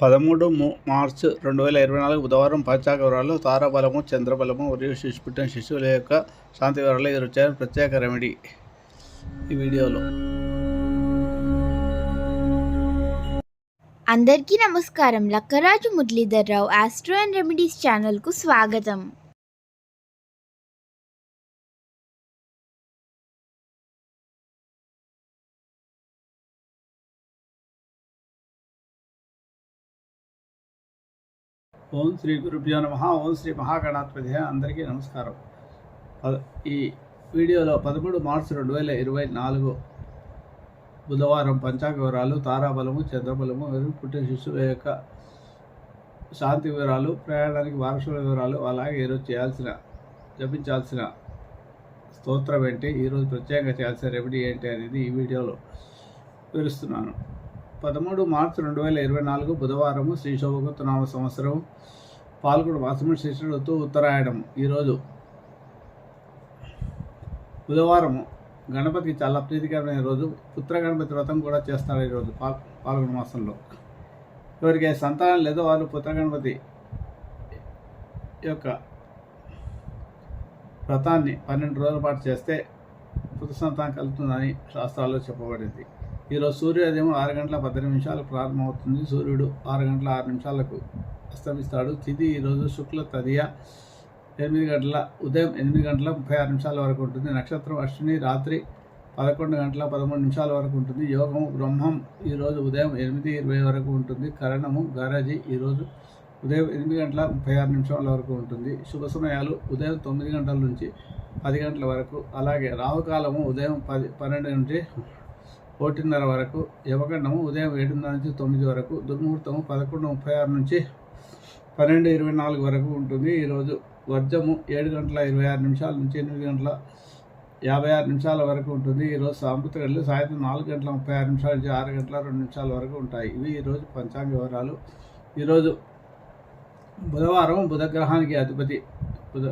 పదమూడు మార్చ్ రెండు వేల ఇరవై నాలుగు బుధవారం పంచాంగ వివరాలు తారాబలము చంద్రబలము మరియు శిశు పుట్టిన శిశువుల యొక్క శాంతి వివరాలు ఇది వచ్చారు ప్రత్యేక రెమెడీ ఈ వీడియోలో. అందరికీ నమస్కారం. Lakkaraju Muralidharrao astro and remedies ఛానల్కు స్వాగతం. ఓం శ్రీ గురుభ్యో నమ. ఓం శ్రీ మహాగణాధిపతి అందరికీ నమస్కారం. ఈ వీడియోలో పదమూడు మార్చి రెండు వేల ఇరవై నాలుగు బుధవారం పంచాంగ వివరాలు తారాబలము చంద్రబలము పుట్టిన శిశువు యొక్క శాంతి వివరాలు ప్రయాణానికి వారసుల వివరాలు అలాగే ఈరోజు చేయాల్సిన జపించాల్సిన స్తోత్రం ఏంటి ఈరోజు ప్రత్యేకంగా చేయాల్సిన రెమెడీ ఏంటి అనేది ఈ వీడియోలో వివరిస్తున్నాను. పదమూడు మార్చి రెండు వేల ఇరవై నాలుగు బుధవారము శ్రీ శోభగుప్త నామ సంవత్సరం పాల్గొడు మాసము శిష్యుడుతో ఉత్తరాయణం ఈరోజు బుధవారము గణపతికి చాలా ప్రీతికరమైన రోజు. పుత్ర గణపతి వ్రతం కూడా చేస్తారు ఈరోజు పాల్ పాల్గొన మాసంలో. ఎవరికి సంతానం లేదో వాళ్ళు పుత్ర గణపతి యొక్క వ్రతాన్ని పన్నెండు రోజుల పాటు చేస్తే పుత్ర సంతానం కలుగుతుందని శాస్త్రాల్లో చెప్పబడింది. ఈరోజు సూర్యోదయం ఆరు గంటల పద్దెనిమిది నిమిషాలకు ప్రారంభమవుతుంది. సూర్యుడు ఆరు గంటల ఆరు నిమిషాలకు అస్తమిస్తాడు. తిథి ఈరోజు శుక్ల తదియ ఎనిమిది గంటల ఉదయం ఎనిమిది గంటల ముప్పై ఆరు నిమిషాల వరకు ఉంటుంది. నక్షత్రం అశ్విని రాత్రి పదకొండు గంటల పదమూడు నిమిషాల వరకు ఉంటుంది. యోగము బ్రహ్మం ఈరోజు ఉదయం ఎనిమిది ఇరవై వరకు ఉంటుంది. కరణము గరజి ఈరోజు ఉదయం ఎనిమిది గంటల ముప్పై ఆరు నిమిషాల వరకు ఉంటుంది. శుభ సమయాలు ఉదయం తొమ్మిది గంటల నుంచి పది గంటల వరకు. అలాగే రాహుకాలము ఉదయం పది పన్నెండు నుంచి ఒకటిన్నర వరకు యవగండము ఉదయం ఏడున్నర నుంచి తొమ్మిది వరకు దుర్ముహూర్తము పదకొండు ముప్పై ఆరు నుంచి పన్నెండు ఇరవై నాలుగు వరకు ఉంటుంది. ఈరోజు వర్జము ఏడు గంటల ఇరవై ఆరు నిమిషాల నుంచి ఎనిమిది గంటల యాభై ఆరు నిమిషాల వరకు ఉంటుంది. ఈరోజు సాంపుత గంటలు సాయంత్రం నాలుగు గంటల ముప్పై ఆరు నిమిషాల నుంచి ఆరు గంటల రెండు నిమిషాల వరకు ఉంటాయి. ఇవి ఈరోజు పంచాంగ వివరాలు. ఈరోజు బుధవారం బుధగ్రహానికి అధిపతి బుధ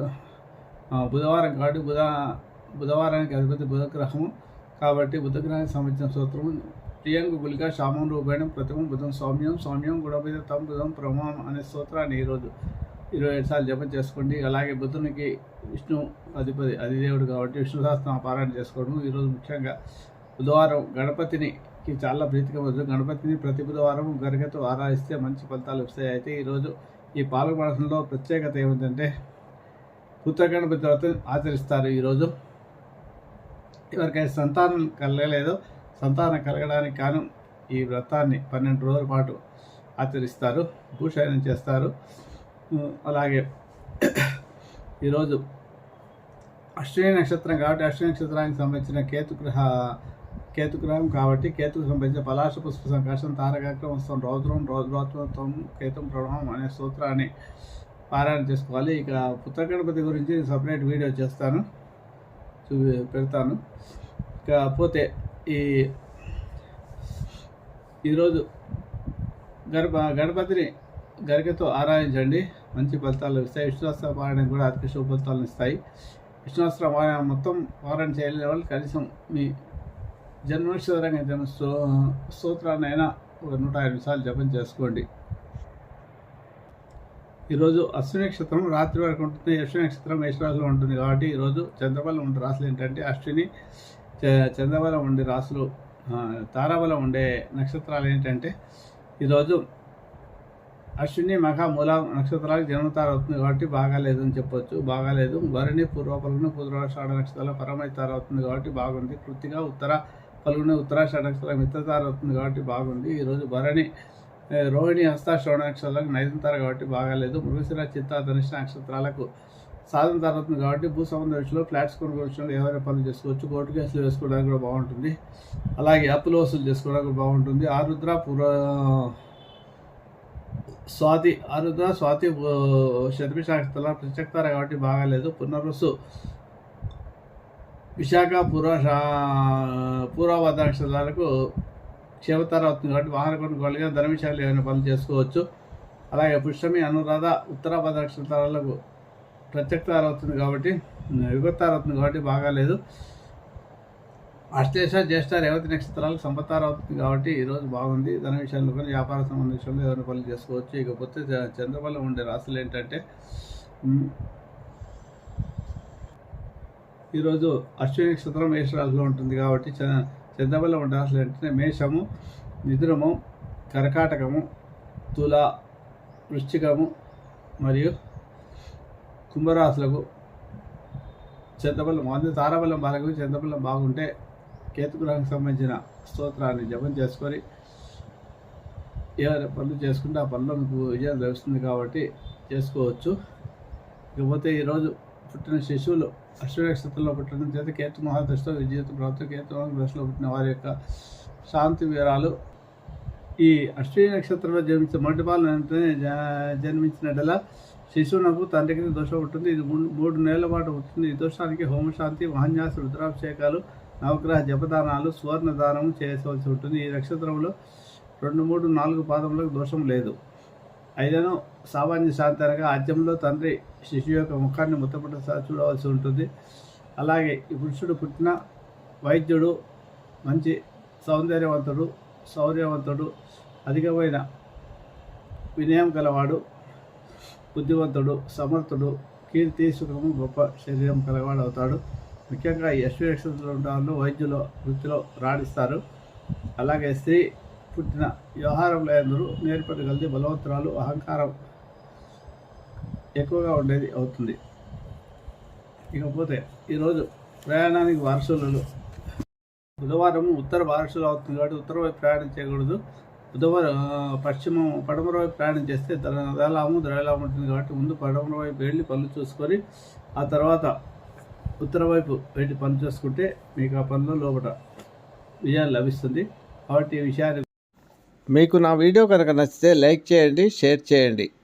బుధవారం కాబట్టి బుధ బుధవారానికి అధిపతి బుధగ్రహము. కాబట్టి బుధగ్రహానికి సంబంధించిన సూత్రం ప్రియంగు గులిక శామం రూపేణం ప్రతిమం బుధం సౌమ్యం సౌమ్యం గుణబిధ తం బుధం ప్రమాం అనే సూత్రాన్ని ఈరోజు ఇరవై ఏడు సార్లు జపం చేసుకోండి. అలాగే బుధునికి విష్ణు అధిపతి అధిదేవుడు కాబట్టి విష్ణు సహస్రం పారాయణ చేసుకోవడం ఈరోజు ముఖ్యంగా బుధవారం గణపతినికి చాలా ప్రీతిగా ప్రీతికరమైన గణపతిని ప్రతి బుధవారం గరికతో ఆరాధిస్తే మంచి ఫలితాలు వస్తాయి. అయితే ఈరోజు ఈ పాలక మాసంలో ప్రత్యేకత ఏమిటంటే పుత్ర గణపతి వ్రతం ఆచరిస్తారు ఈరోజు ఎవరికైతే సంతానం కలగలేదో సంతానం కలగడానికి కాను ఈ వ్రతాన్ని పన్నెండు రోజుల పాటు ఆచరిస్తారు భూషయనం చేస్తారు. అలాగే ఈరోజు అశ్విని నక్షత్రం కాబట్టి అశ్విని నక్షత్రానికి సంబంధించిన కేతుగ్రహ కేతుగ్రహం కాబట్టి కేతుకు సంబంధించిన పలాశ పుష్ప సంకర్షణ తారకాక్రమస్తం రౌద్రం రౌద్రోత్వం కేతుం ప్రణవం అనే సూత్రాన్ని పారాయణ చేసుకోవాలి. ఇక పుత్ర గణపతి గురించి సపరేట్ వీడియో చేస్తాను. చూ పెడతాను. కాకపోతే ఈ ఈరోజు గర్భ గణపతిని గరికతో ఆరాధించండి. మంచి ఫలితాలు ఇస్తాయి. విశ్వాస పారాయణ కూడా అధిక శుభ ఫలితాలను ఇస్తాయి. విశ్వాస పారాయణ మొత్తం పారాయణ చేయలేని వాళ్ళు కనీసం మీ జన్మోక్షరంగా జన్మ స్తో స్తోత్రాన్ని అయినా ఒక నూట యాభై సార్లు జపం చేసుకోండి. ఈరోజు అశ్విని నక్షత్రం రాత్రి వరకు ఉంటుంది అశ్విని నక్షత్రం మేషరాశిలో ఉంటుంది కాబట్టి ఈరోజు చంద్రబలం ఉండే రాశులు ఏంటంటే అశ్విని చ- చంద్రబలం ఉండే రాశులు తారాబలం ఉండే నక్షత్రాలు ఏంటంటే ఈరోజు అశ్విని మఖ మూల నక్షత్రాలకు జన్మతార అవుతుంది కాబట్టి బాగాలేదు అని చెప్పొచ్చు. బాగాలేదు. వరిని పూర్వపలను పూర్వాషాఢ నక్షత్రాల పరమైతార అవుతుంది కాబట్టి బాగుంది. కృతిగా ఉత్తర పలుగుని ఉత్తరాషాఢ నక్షత్రం మిత్రతార అవుతుంది కాబట్టి బాగుంది. ఈరోజు భరణి రోహిణి హస్త శ్రవణాక్షరాలకు నక్షత్రాలకు కాబట్టి బాగాలేదు మృగశిర చిత్త ధనిష్ట నక్షత్రాలకు సాధన అవుతుంది కాబట్టి భూ సంబంధ విషయంలో ఫ్లాట్స్ కొనుగోలు విషయంలో ఎవరైనా పనులు చేసుకోవచ్చు. కోర్టు కేసులు వేసుకోవడానికి కూడా బాగుంటుంది. అలాగే అప్పులు వసూలు చేసుకోవడానికి బాగుంటుంది. ఆరుద్ర పూర్వ స్వాతి ఆరుద్ర స్వాతి శతభిష నక్షత్రాల ప్రత్యక్తారు కాబట్టి బాగాలేదు పునరుసు విశాఖ పూర్వ పూర్వవద నక్షత్రాలకు క్షేమతార అవుతుంది కాబట్టి వాహన కొనుగోలుగా ధన విషయాలు ఏమైనా పనులు చేసుకోవచ్చు. అలాగే పుష్యమి అనురాధ ఉత్తరాభద్ర నక్షత్రాలకు ప్రత్యక్తార అవుతుంది కాబట్టి యుగతార అవుతుంది కాబట్టి బాగాలేదు. అశ్లేష జ్యేష్ఠ రేవతి నక్షత్రాలకు సంపత్తారం అవుతుంది కాబట్టి ఈరోజు బాగుంది. ధన విషయంలో కానీ వ్యాపార సంబంధ విషయంలో ఎవరిని పనులు చేసుకోవచ్చు. ఇకపోతే చ- చంద్రబలం ఉండే రాశులు ఏంటంటే ఈరోజు అశ్విని నక్షత్రం మేషరాశిలో ఉంటుంది కాబట్టి చ- చంద్రబలం ఉండే ఏంటంటే మేషము మిథునము కర్కాటకము తుల వృశ్చికము మరియు కుంభరాశులకు చంద్రబలం అందు తారాబలం బాలకు చంద్రబలం బాగుంటే కేతుగ్రహం సంబంధించిన స్తోత్రాన్ని జపం చేసుకొని ఏమైనా పనులు చేసుకుంటే ఆ పనిలో మీకు విజయం లభిస్తుంది కాబట్టి చేసుకోవచ్చు. ఇకపోతే ఈరోజు పుట్టిన శిశువులు అశ్వ నక్షత్రంలో పుట్టిన చేత కేతు మహాదశతో విజేత ప్రభుత్వ కేతు దశలో పుట్టిన వారి యొక్క శాంతి వివరాలు. ఈ అశ్వీ నక్షత్రంలో జన్మించిన మొదటి పాలన వెంటనే జ- శిశువునకు తండ్రికి దోషం ఉంటుంది. ఇది మూడు నెలల పాటు ఉంటుంది. ఈ దోషానికి హోమశాంతి మహాన్యాస రుద్రాభిషేకాలు నవగ్రహ జపదానాలు సువర్ణ దానం చేయవలసి ఉంటుంది. ఈ నక్షత్రంలో రెండు మూడు నాలుగు పాదములకు దోషం లేదు. ఐదను సామాన్య శాంతి ఆద్యంలో తండ్రి శిశువు యొక్క ముఖాన్ని ముత్తపట్ట చూడవలసి ఉంటుంది. అలాగే ఈ పురుషుడు పుట్టిన వైద్యుడు మంచి సౌందర్యవంతుడు శౌర్యవంతుడు అధికమైన వినయం గలవాడు బుద్ధివంతుడు సమర్థుడు కీర్తి సుఖము గొప్ప శరీరం కలవాడు అవుతాడు. ముఖ్యంగా యశ్వ నక్షత్రంలో వైద్యులు వృత్తిలో రాణిస్తారు. అలాగే స్త్రీ పుట్టిన వ్యవహారంలో అందరూ నేర్పడగలిగి బలవంతురాలు అహంకారం ఎక్కువగా ఉండేది అవుతుంది. ఇకపోతే ఈరోజు ప్రయాణానికి వారసులు బుధవారం ఉత్తర వారసులు అవుతుంది కాబట్టి ఉత్తర వైపు ప్రయాణం చేయకూడదు. బుధవారం ఆ, పశ్చిమం పడమర వైపు ప్రయాణం చేస్తే ద్ర- దళాము ద్రయలాము ఉంటుంది కాబట్టి ముందు పడమర వైపు వెళ్ళి పనులు చూసుకొని ఆ తర్వాత ఉత్తర వైపు వెళ్ళి పనులు చేసుకుంటే మీకు ఆ పనిలో లోపల విజయం లభిస్తుంది. కాబట్టి ఈ విషయాన్ని మీకు నా వీడియో కనుక నచ్చితే లైక్ చేయండి షేర్ చేయండి.